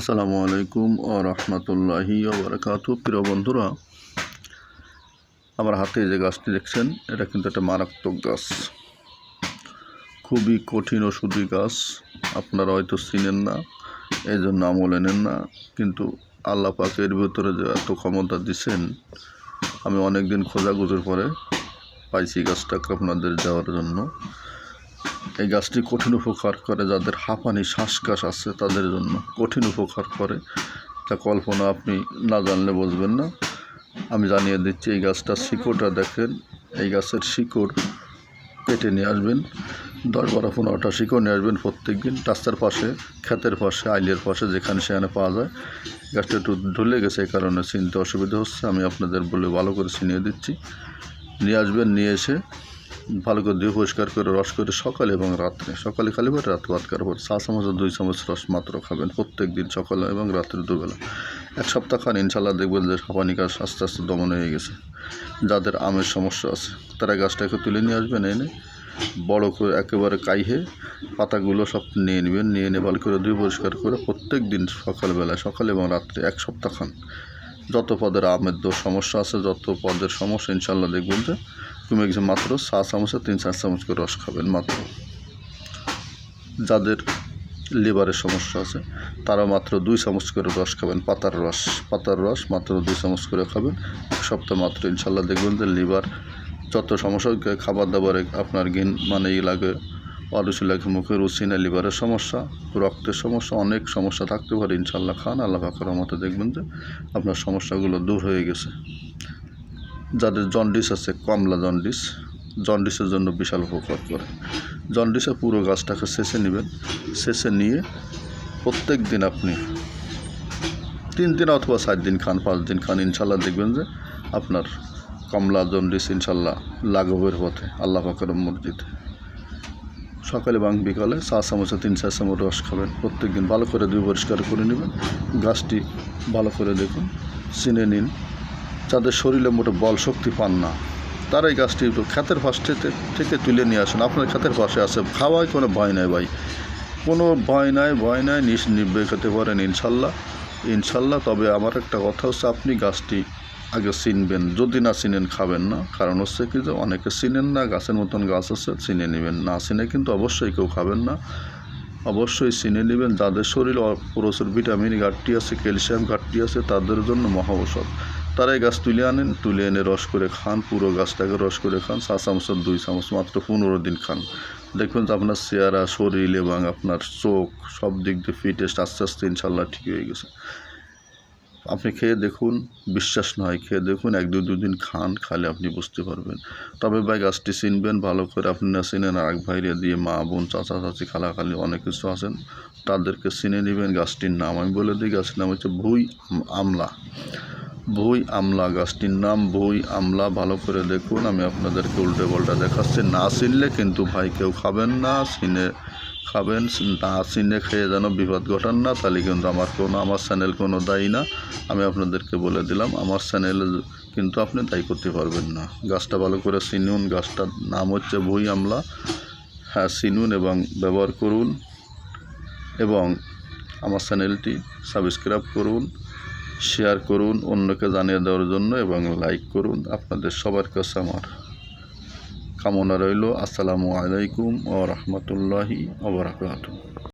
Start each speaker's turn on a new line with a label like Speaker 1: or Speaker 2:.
Speaker 1: আসসালামু আলাইকুম ও রহমতুল্লাহি বারকাতু প্রিয় বন্ধুরা, আমার হাতে যে গাছটি দেখছেন, এটা কিন্তু একটা মারাত্মক গাছ। খুবই কঠিন ওষুধি গাছ, আপনারা হয়তো চিনেন না এই জন্য আমল এনেন না, কিন্তু আল্লাহ পাকের ভেতরে যে এত ক্ষমতা দিছেন, আমি অনেক দিন খোঁজাগুজোর পরে পাইছি গাছটাকে আপনাদের দেওয়ার জন্য। এই গাছটি কঠিন উপকার করে, যাদের হাঁপানি, শ্বাসকাশ আছে তাদের জন্য কঠিন উপকার করে। তা কল্পনা আপনি না জানলে বুঝবেন না। আমি জানিয়ে দিচ্ছি, এই গাছটার শিকড়টা দেখেন। এই গাছের শিকড় কেটে নিয়ে আসবেন। দশ বারো পনেরোটা শিকড় নিয়ে আসবেন প্রত্যেক দিন রাস্তার পাশে, ক্ষেতের পাশে, আইলের পাশে, যেখানে সেখানে পাওয়া যায়। গাছটা একটু ঢুলে গেছে এই কারণে চিনতে অসুবিধা হচ্ছে। আমি আপনাদের বলে ভালো করে চিনিয়ে দিচ্ছি। নিয়ে আসবেন, নিয়ে এসে ভালো করে ধুয়ে পরিষ্কার করে রস করে সকালে এবং রাত্রে, সকালে খালি করে রাত ভাত করার পর। চা চামচ দুই চামচ রস মাত্র খাবেন প্রত্যেক দিন সকালে এবং রাত্রে দুবেলা। এক সপ্তাহ খান ইনশাল্লাহ দেখবেন যে হাঁপানি গাছ আস্তে আস্তে দমন হয়ে গেছে। যাদের আমের সমস্যা আছে, তারা গাছটাকে তুলে নিয়ে আসবেন, এনে বড় করে একেবারে কাইহে পাতাগুলো সব নিয়ে নেবেন, নিয়ে এনে ভালো করে ধুয়ে পরিষ্কার করে প্রত্যেক দিন সকালবেলা, সকালে এবং রাত্রে এক সপ্তাহ খান যত পদের আমের দোষ সমস্যা আছে, যত পদের সমস্যা ইনশাল্লাহ দেখবেন যে কমে গেছে মাত্র চা চামচে তিন চার চামচ করে রস খাবেন মাত্র। যাদের লিভারের সমস্যা আছে, তারা মাত্র দুই চামচ করে রস খাবেন, পাতার রস। পাতার রস মাত্র দুই চামচ করে খাবেন। এক সপ্তাহ মাত্র, ইনশাল্লাহ দেখবেন যে লিভার যত সমস্যা খাবার দাবারে আপনার গিন মানে ই লাগে অরুচি লাগে মুখে রুচি না লিভারের সমস্যা, রক্তের সমস্যা, অনেক সমস্যা থাকতে পারে, ইনশাল্লাহ খান। আল্লাহ পাকের মতো দেখবেন যে আপনার সমস্যাগুলো দূর হয়ে গেছে। যাদের জন্ডিস আছে, কমলা জন্ডিস। জন্ডিসের জন্য বিশাল উপকার করে। জন্ডিসে পুরো গাছটাকে শেষে নেবেন। শেষে নিয়ে প্রত্যেক দিন আপনি তিন দিন অথবা সাত দিন খান, পাঁচ দিন খান, ইনশাল্লাহ দেখবেন যে আপনার কমলা জন্ডিস ইনশাল্লাহ লাঘবের পথে, আল্লাহ পাকের মসজিদে সকালে এবং বিকালে চা চামচে, তিন চার চামচ রস খাবেন। প্রত্যেক দিন ভালো করে দুই পরিষ্কার করে নেবেন। গাছটি ভালো করে দেখুন, চিনে নিন। যাদের শরীরে মোটে বল শক্তি পান না তারা এই গাছটি একটু ক্ষেতের পাশ থেকে তুলে নিয়ে আসুন। আপনার ক্ষেতের পাশে আছে। খাওয়ায় কোনো ভয় নাই ভাই। কোনো ভয় নাই ভয় নাই নিস নিবে খেতে পারেন ইনশাল্লাহ। ইনশাল্লাহ, তবে আমার একটা কথা হচ্ছে, আপনি গাছটি আগে চিনবেন। যদি না চিনেন, খাবেন না। কারণ হচ্ছে কি যে, অনেকে চিনেন না, গাছের মতন গাছ আছে, চিনে নেবেন। না চিনে কিন্তু অবশ্যই কেউ খাবেন না। অবশ্যই চিনে নেবেন। যাদের শরীরে প্রচুর ভিটামিন ঘাটতি আছে, ক্যালসিয়াম ঘাটতি আছে, তাদের জন্য মহা ঔষধ। তারা এই গাছ তুলে আনেন, তুলে এনে রস করে খান, পুরো গাছটাকে রস করে খান, চা চামচের দুই চামচ মাত্র পনেরো দিন খান। দেখবেন যে আপনার চেহারা, শরীর এবং আপনার চোখ সব দিক দিয়ে ফিটেস্ট আস্তে আস্তে ইনশাল্লাহ ঠিক হয়ে গেছে। আপনি খেয়ে দেখুন, বিশ্বাস নয় খেয়ে দেখুন, এক দু দুদিন খান, খালে আপনি বুঝতে পারবেন। তবে ভাই, গাছটি চিনবেন, ভালো করে আপনি না চিনেন আর এক ভাইরে দিয়ে মা, বোন, চাচা, চাচি খালাখালি অনেক কিছু আছেন, তাদেরকে চিনে নেবেন। গাছটির নাম আমি বলে দিই, গাছটির নাম হচ্ছে ভুই আমলা। ভুই আমলা গাছটির নাম ভুই আমলা, ভালো করে দেখুন, আমি আপনাদেরকে উল্টে পাল্টা দেখাচ্ছি। না চিনলে কিন্তু ভাই কেউ খাবেন না, চিনে খাবেন, না চিনে খেয়ে যেন বিপদ ঘটান না, তাহলে কিন্তু আমার কোনো, আমার চ্যানেল কোনো দায়ী না, আমি আপনাদেরকে বলে দিলাম, আমার চ্যানেলে কিন্তু আপনি দায়ী করতে পারবেন না। গাছটা ভালো করে চিনুন, গাছটার নাম হচ্ছে ভুই আমলা। হ্যাঁ চিনুন এবং ব্যবহার করুন, এবং আমার চ্যানেলটি সাবস্ক্রাইব করুন। শেয়ার করুন, অন্যকে জানিয়ে দেওয়ার জন্য এবং লাইক করুন। আপনাদের সবার কাছে আমার কামনা রইল। আসসালামু আলাইকুম ও রহমতুল্লাহি